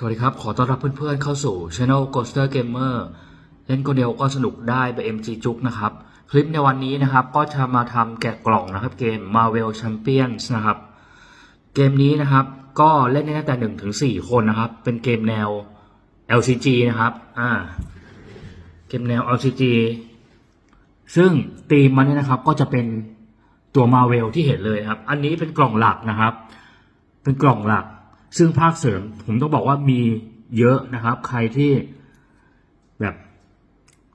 สวัสดีครับ ขอต้อนรับเพื่อนๆเข้าสู่ Channel Ghoster Gamer เล่นคนเดียวก็สนุกได้แบบ MG จุกนะครับ คลิปในวันนี้นะครับ ก็จะมาทำแกะกล่องนะครับ เกม Marvel Champions นะครับ เกมนี้นะครับ ก็เล่นได้ตั้งแต่1ถึง4คนนะครับ เป็นเกมแนว LCG นะครับ อ่า เกมแนว LCG ซึ่งธีมมันเนี่ยนะครับ ก็จะเป็นตัว Marvel ที่เห็นเลยครับ อันนี้เป็นกล่องหลักนะครับ เป็นกล่องหลัก ซึ่งภาคเสริมผมต้องบอกว่ามีเยอะนะครับ ใครที่แบบ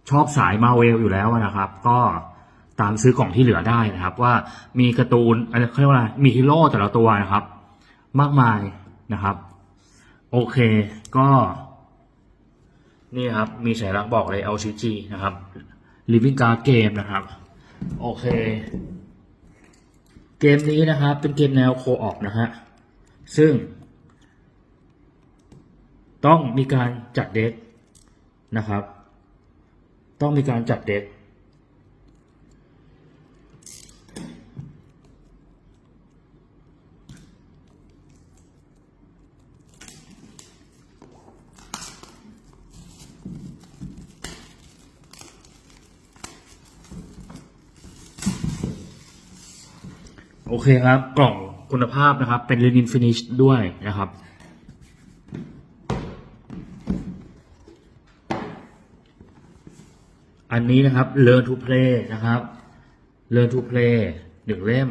ชอบสายมาเวลอยู่แล้วนะครับ ก็ตามซื้อกล่องที่เหลือได้นะครับ ว่ามีการ์ตูนอะไรเขาเรียกว่าอะไรมีฮีโร่แต่ละตัวนะครับ มากมายนะครับ โอเคก็ นี่ครับ มีสัญลักษณ์บอกเลย LCG นะครับ Living Card Game นะครับ โอเค เกมนี้นะครับ เป็นเกมแนวโคออปนะฮะซึ่ง ต้องมีการจัดเด็กนะครับ ต้องมีการจัดเด็กโอเคครับ กล่องคุณภาพนะครับ เป็น linen finish ด้วยนะครับ อันนี้นะครับ learn to play นะครับ learn to play หนึ่งเล่ม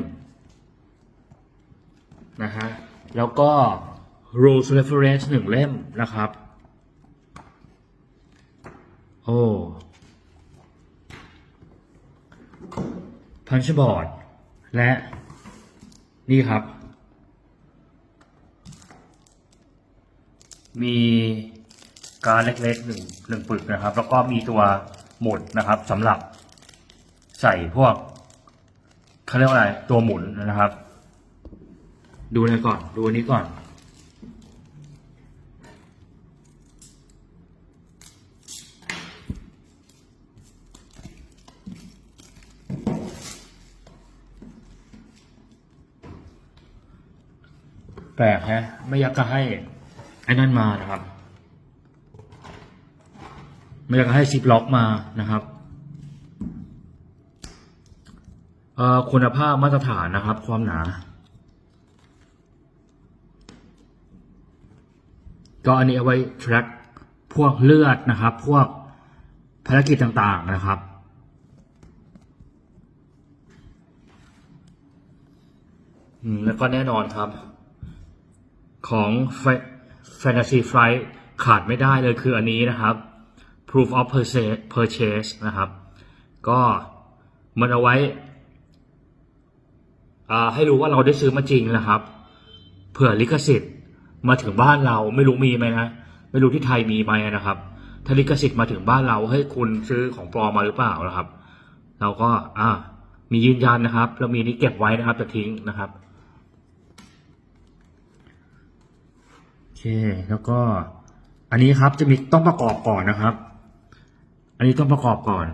นะฮะแล้วก็ rules reference หนึ่งเล่มนะครับ โอ้พันชบอร์ดและนี่ครับ มีการเล็กๆหนึ่งหนึ่งปึกนะครับ แล้วก็มีตัว หมุนนะครับสำหรับใส่พวกเขาเรียกว่าอะไรตัวหมุนนะครับ ดูอะไรก่อน ดูอันนี้ก่อน แปลกฮะไม่อยากจะให้ไอ้นั่นมานะครับ ม่อยากจะให้ซิปล็อกมานะครับคุณภาพมาตรฐานนะครับ ความหนา ก็อันนี้เอาไว้ track พวกเลือดนะครับ พวกภารกิจต่างๆนะครับ แล้วก็แน่นอนครับ ของ Fantasy Flight ขาดไม่ได้เลยคืออันนี้นะครับ Proof of Purchase นะครับ ก็มันเอาไว้ให้รู้ว่าเราได้ซื้อมาจริงนะครับ เผื่อลิขสิทธิ์มาถึงบ้านเราไม่รู้มีไหมนะ ไม่รู้ที่ไทยมีไหมนะครับ ถ้าลิขสิทธิ์มาถึงบ้านเราให้คุณซื้อของปลอมมาหรือเปล่านะครับ เราก็อ่ามียืนยันนะครับแล้วมีนี้เก็บไว้นะครับจะทิ้งนะครับโอเคแล้วก็อันนี้ครับจะมีต้องประกอบก่อนนะครับ อันนี้ต้องประกอบก่อน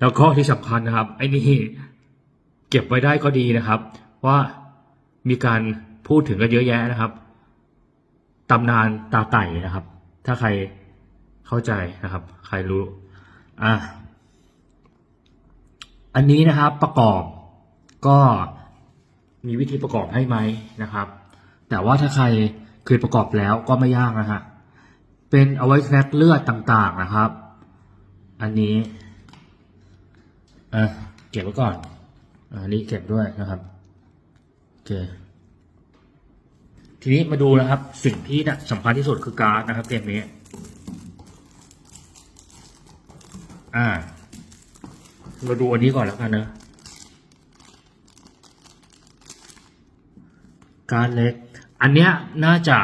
แล้วก็ที่สำคัญนะครับ ไอ้นี่เก็บไว้ได้ก็ดีนะครับ ว่ามีการพูดถึงกันเยอะแยะนะครับตำนานตาไต่นะครับ ถ้าใครเข้าใจนะครับ ใครรู้ อะอันนี้นะครับประกอบก็มีวิธีประกอบให้ไหมนะครับ แต่ว่าถ้าใครเคยประกอบแล้วก็ไม่ยากนะฮะเป็นเอาไว้แทรกเลือดต่างๆนะครับ อันนี้อะเก็บไว้ก่อนอันนี้เก็บด้วยนะครับโอเคทีนี้มาดูนะครับ สิ่งที่นะสำคัญที่สุดคือการ์ดนะครับเกมนี้อ่า เราดูอันนี้ก่อนแล้วกันนะการเล็ก อันเนี้ยน่าจะ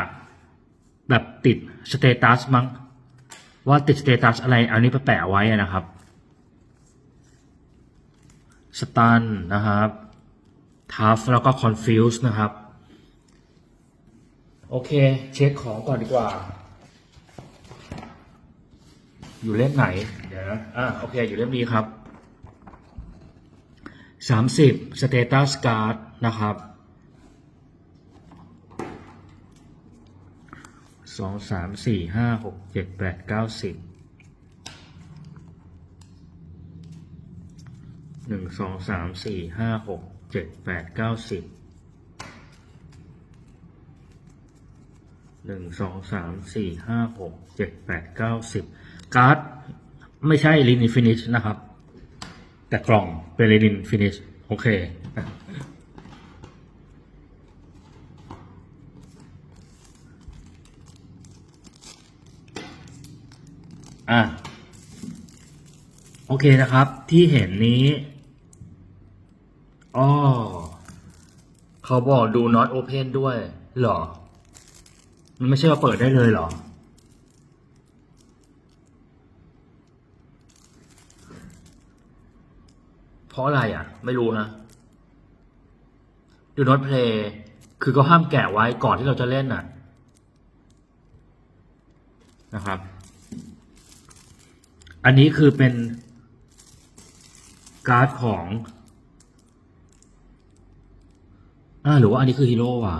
แบบติดสเตตัสมั้ง ว่าติดสเตตัสอะไร เอันนี้ไปแปะไว้นะครับสตันนะครับทัฟแล้วก็คอนฟิวส์นะครับ โอเค เช็คของก่อนดีกว่า อยู่เล่มไหน เดี๋ยวนะอ่าโอเค อยู่เล่มนี้ครับสามสิบสเตตัสการ์ดนะครับ สองสามสี่ห้าหกเจ็ดแปดเก้าสิบหนึ่งสองสามสี่ห้าหกเจ็ดแปดเก้าสิบหนึ่งสองสามสี่ห้าหกเจ็ดแปดเก้าสิบการ์ดไม่ใช่ลินิฟินิชนะครับ แต่กล่องเป็นลินินฟินิชโอเค อะโอเคนะครับที่เห็นนี้อ๋อเขาบอกดู not open ด้วยเหรอ มันไม่ใช่ว่าเปิดได้เลยเหรอ เพราะอะไรอะ ไม่รู้นะ do not play คือเขาห้ามแกะไว้ก่อนที่เราจะเล่นน่ะ นะครับ อันนี้คือเป็นการ์ดของอ่าหรือว่าอันนี้คือฮีโร่ว่ะ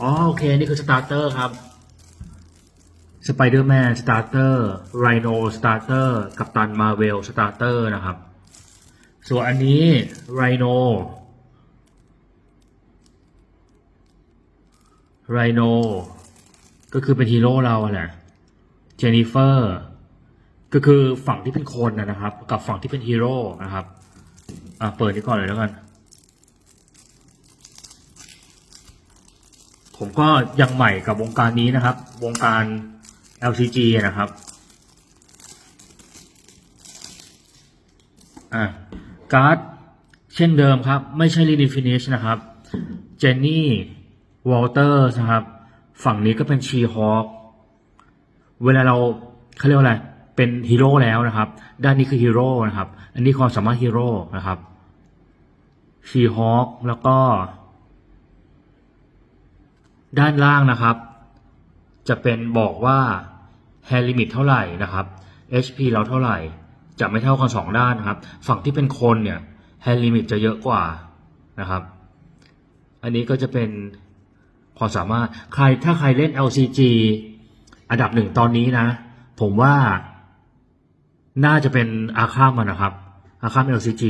อ๋อโอเค นี่คือสตาร์เตอร์ครับ สไปเดอร์แมนสตาร์เตอร์ไรโนสตาร์เตอร์กัปตันมาเวลสตาร์เตอร์นะครับ ส่วนอันนี้ไรโนไรโนก็คือเป็นฮีโร่เราแหละเจนนิเฟอร์ ก็คือฝั่งที่เป็นคนนะครับ กับฝั่งที่เป็นฮีโร่นะครับ อะเปิดนี้ก่อนเลยแล้วกัน ผมก็ยังใหม่กับวงการนี้นะครับ วงการ LCG นะครับ อะการ์ดเช่นเดิมครับ ไม่ใช่ l i n i f i n i s h นะครับ เจนนี่วอลเตอร์นะครับ ฝั่งนี้ก็เป็นชีฮอ k เวลาเราเขาเรียกว่าอะไร เป็นฮีโร่แล้วนะครับ ด้านนี้คือฮีโร่นะครับ อันนี้ความสามารถฮีโร่นะครับชีฮอ k แล้วก็ ด้านล่างนะครับ จะเป็นบอกว่า hair limit เท่าไหร่นะครับ HP เราเท่าไหร่ จะไม่เท่ากันสองด้านนะครับ ฝั่งที่เป็นคนเนี่ย hair limit จะเยอะกว่านะครับ อันนี้ก็จะเป็นความสามารถใครถ้าใครเล่น LCG อันดับหนึ่งตอนนี้นะ ผมว่า น่าจะเป็นอาคามันนะครับ อาคาม LCG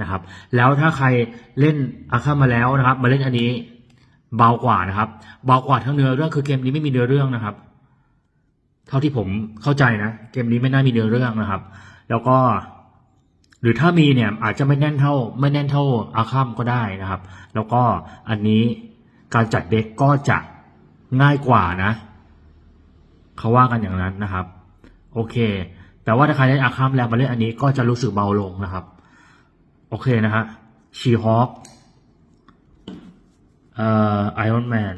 นะครับ แล้วถ้าใครเล่นอาคามมาแล้วนะครับ มาเล่นอันนี้เบากว่านะครับ เบากว่าทั้งเนื้อเรื่องคือเกมนี้ไม่มีเนื้อเรื่องนะครับ เท่าที่ผมเข้าใจนะ เกมนี้ไม่น่ามีเนื้อเรื่องนะครับ แล้วก็ หรือถ้ามีเนี่ยอาจจะไม่แน่นเท่า ไม่แน่นเท่าอาคัมก็ได้นะครับ แล้วก็อันนี้การจัดเด็กก็จะง่ายกว่านะเขาว่ากันอย่างนั้นนะครับ โอเค แต่ว่าถ้าใครเล่นอาคัมแล้วมาเล่นอันนี้ก็จะรู้สึกเบาลงนะครับ โอเคนะฮะชีฮอคเอ่อไอรอนแมน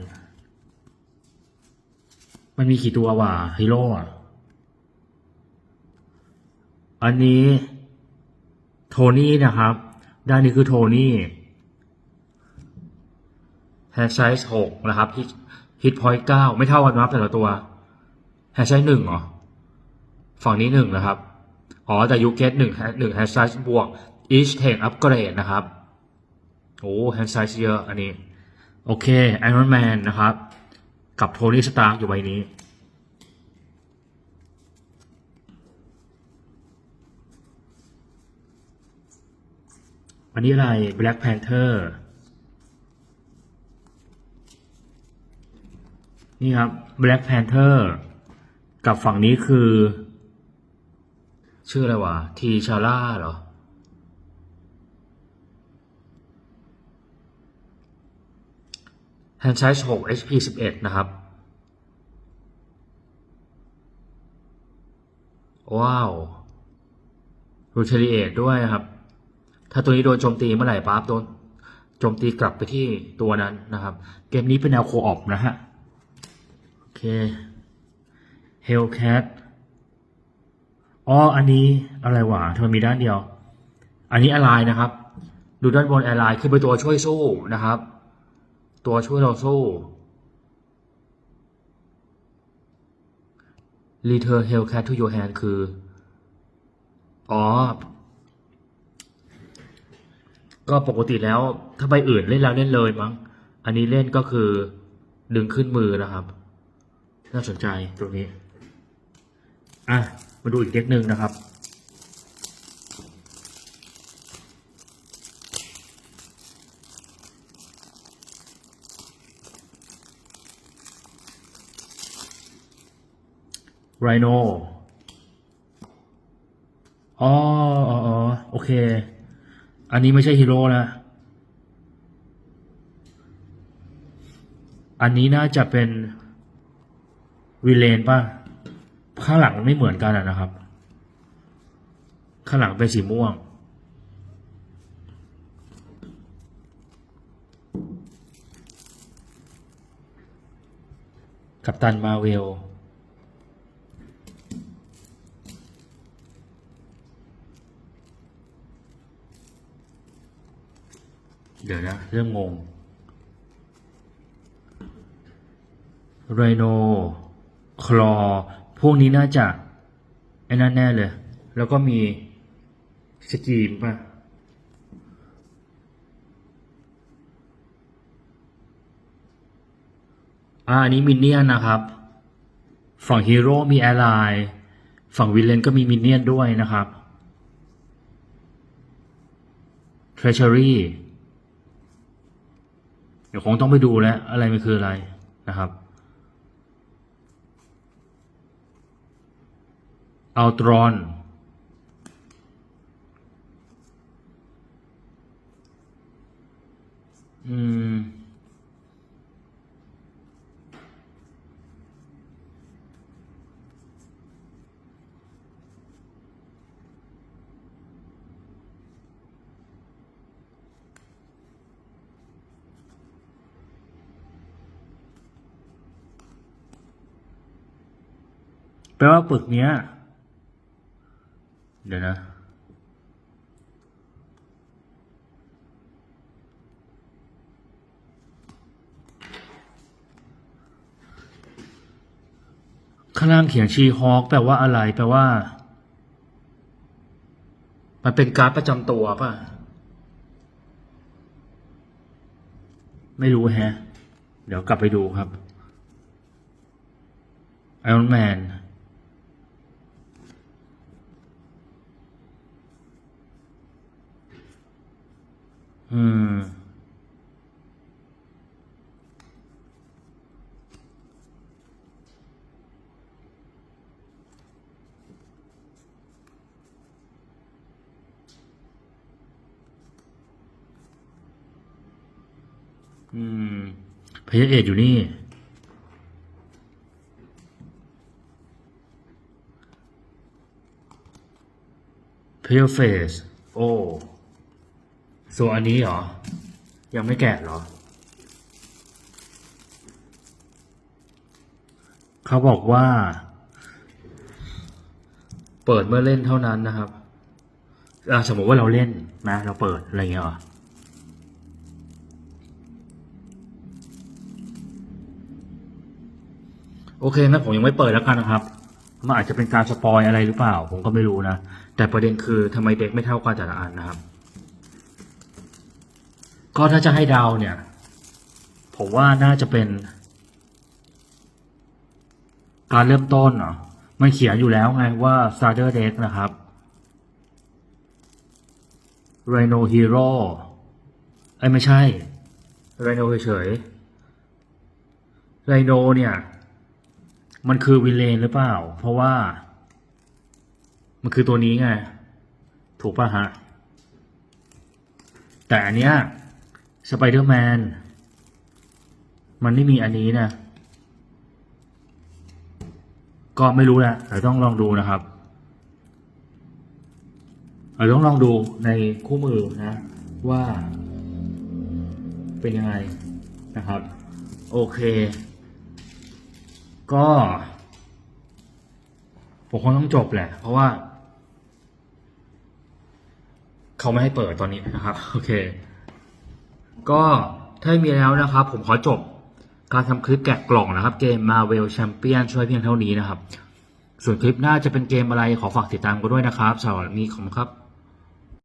มันมีกี่ตัววะฮีโร่อันนี้โทนี่นะครับ ด้านนี้คือโทนี่แฮชไซส์หกนะครับฮิตฮิตพอยต์เก้าไม่เท่ากันนะครับแต่ละตัวแฮชไซส์หนึ่งเหรอ ฝั่งนี้หนึ่งนะครับอ๋อแต่ยูเกตหนึ่งหนึ่งแฮชไซส์บวก each tank upgrade นะครับโอ้แฮชไซส์เยอะอันนี้ โอเคไอรอนแมนนะครับ กับโทนี่สตาร์อยู่ใบนี้ อันนี้อะไร Black Panther นี่ครับ Black Panther กับฝั่งนี้คือ ชื่ออะไรวะ ทีชาร่าเหรอ hand size 6 HP 11 นะครับ ว้าว retaliate ด้วยนะครับ ถ้าตัวนี้โดนโจมตีเมื่อไหร่ปั๊บโดนโจมตีกลับไปที่ตัวนั้นนะครับ เกมนี้เป็นแนวโคออปนะฮะ โอเค Hellcat อ๋อ อันนี้อะไรวะทำไมมีด้านเดียว อันนี้อะไรนะครับ ดูด้านบนอะไรคือเป็นตัวช่วยสู้นะครับ ตัวช่วยเราสู้ Return Hellcat to your hand คือ อ๋อ ก็ปกติแล้ว ถ้าใบอื่นเล่นแล้วเล่นเลยมั้ง อันนี้เล่นก็คือดึงขึ้นมือนะครับ น่าสนใจตรงนี้ อะ มาดูอีกเด็กหนึ่งนะครับ ไรโนอ๋ออ๋อโอเค อันนี้ไม่ใช่ฮีโร่นะ อันนี้น่าจะเป็นวิเลนป่ะ ข้างหลังไม่เหมือนกันนะครับ ข้างหลังเป็นสีม่วง กัปตันมาเวลเดี๋ยวนะเรื่องงงไรโน คลอ พวกนี้น่าจะไอ้นั่นแน่เลย แล้วก็มีสกีมป่ะอ่าอันนี้มินเนี่ยนนะครับ ฝั่งฮีโร่มีแอร์ไลน์ฝั่งวิลเลนก็มีมินเนี่ยนด้วยนะครับ Treasury เดี๋ยวคงต้องไปดูแล้ว อะไรมันคืออะไรนะครับ อัลตรอน อืม แปลว่าปึกเนี้ย เดี๋ยวนะ ข้างล่างเขียนชีฮอคแปลว่าอะไร แปลว่า มันเป็นการ์ดประจำตัวป่ะ ไม่รู้แฮะ เดี๋ยวกลับไปดูครับไอรอนแมน อืม อืมพ ยาเอกอยู่นี่เพลเฟสโอ้ส่วนอันนี้เหรอ ยังไม่แกะเหรอ เขาบอกว่า เปิดเมื่อเล่นเท่านั้นนะครับ สมมติว่าเราเล่นนะ เราเปิด อะไรเงี้ยเหรอ โอเคงั้นผมยังไม่เปิดแล้วกันนะครับ มันอาจจะเป็นการสปอยอะไรหรือเปล่า ผมก็ไม่รู้นะ แต่ประเด็นคือทำไมเด็กไม่เท่ากันแต่ละอันนะครับ ก็ถ้าจะให้เดาวเนี่ย ผมว่าน่าจะเป็น การเริ่มต้นเนาะมันเขียนอยู่แล้วไงว่า starter deck นะครับ Rhino Hero เอ้ยไม่ใช่ Rhino เฉย Rhino เนี่ย มันคือวิเลนหรือเปล่า เพราะว่า มันคือตัวนี้ไง ถูกป่ะฮะ แต่อันเนี้ยสไปเดอร์แมนมันไม่มีอันนี้นะ ก็ไม่รู้แหละแต่ต้องลองดูนะครับเราต้องลองดูในคู่มือนะ ว่า เป็นยังไงนะครับ โอเค ก็ผมคงต้องจบแหละ เพราะว่า เขาไม่ให้เปิดตอนนี้นะครับ โอเค ก็ถ้ามีแล้วนะครับ ผมขอจบการทำคลิปแกะกล่องนะครับ เกม Marvel Champion ช่วยเพียงเท่านี้นะครับ ส่วนคลิปหน้าจะเป็นเกมอะไรขอฝากติดตามกันด้วยนะครับสำหรับวันนี้ขอบคุณครับ